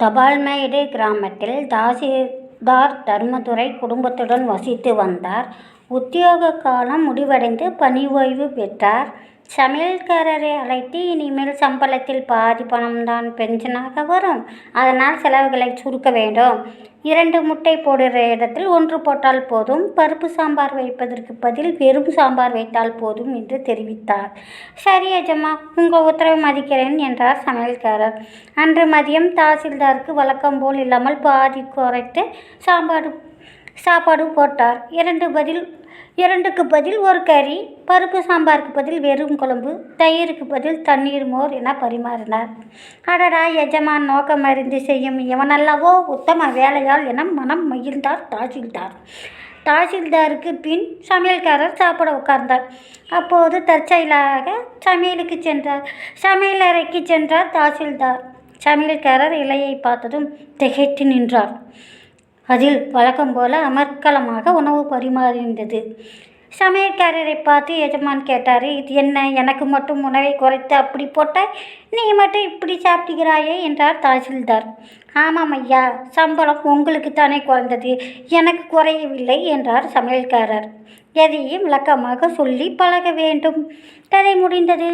தபால்மேடு கிராமத்தில் தாசில்தார் தர்மதுரை குடும்பத்துடன் வசித்து வந்தார். உத்தியோக காலம் முடிவடைந்து பணி ஓய்வு பெற்றார். சமையல்காரரை அழைத்து இனிமேல் சம்பளத்தில் பாதி பணம் தான் பென்ஷனாக வரும். அதனால் செலவுகளை சுருக்க வேண்டும். இரண்டு முட்டை போடுகிற இடத்தில் ஒன்று போட்டால் போதும். பருப்பு சாம்பார் வைப்பதற்கு பதில் வெறும் சாம்பார் வைத்தால் போதும் என்று தெரிவித்தார். சரி அஜமா உங்கள் உத்தரவை மதிக்கிறேன் என்றார் சமையல்காரர். அன்று மதியம் தாசில்தாருக்கு வழக்கம் போல் இல்லாமல் பாதி குறைத்து சாம்பாடு சாப்பாடு போட்டார். இரண்டு பதில் இரண்டுக்கு பதில் ஒரு கறி. பருப்பு சாம்பாருக்கு பதில் வெறும் குழம்பு. தயிருக்கு பதில் தண்ணீர் மோர் என பரிமாறினார். அடடா எஜமான் நோக்கம் அறிந்து செய்யும் இவனல்லவோ உத்தம வேலையால் என மனம் மகிழ்ந்தார் தாசில்தார். தாசில்தாருக்கு பின் சமையல்காரர் சாப்பிட உட்கார்ந்தார். அப்போது தற்செயலாக சமையலுக்கு சென்றார். சமையலறைக்கு சென்றார் தாசில்தார். சமையல்காரர் இலையை பார்த்ததும் திகைத்து நின்றார். அதில் வழக்கம் போல அமர்க்களமாக உணவு பரிமாறியிருந்தது. சமையல்காரரை பார்த்து எஜமான் கேட்டார் இது என்ன எனக்கு மட்டும் உணவை குறைத்து அப்படி போட்டால் நீ மட்டும் இப்படி சாப்பிடுகிறாயே என்றார் தாசில்தார். ஆமாம் ஐயா சம்பளம் உங்களுக்கு தானே குறைந்தது எனக்கு குறையவில்லை என்றார் சமையல்காரர். எதையும் விளக்கமாக சொல்லி பழக வேண்டும். கதை முடிந்தது.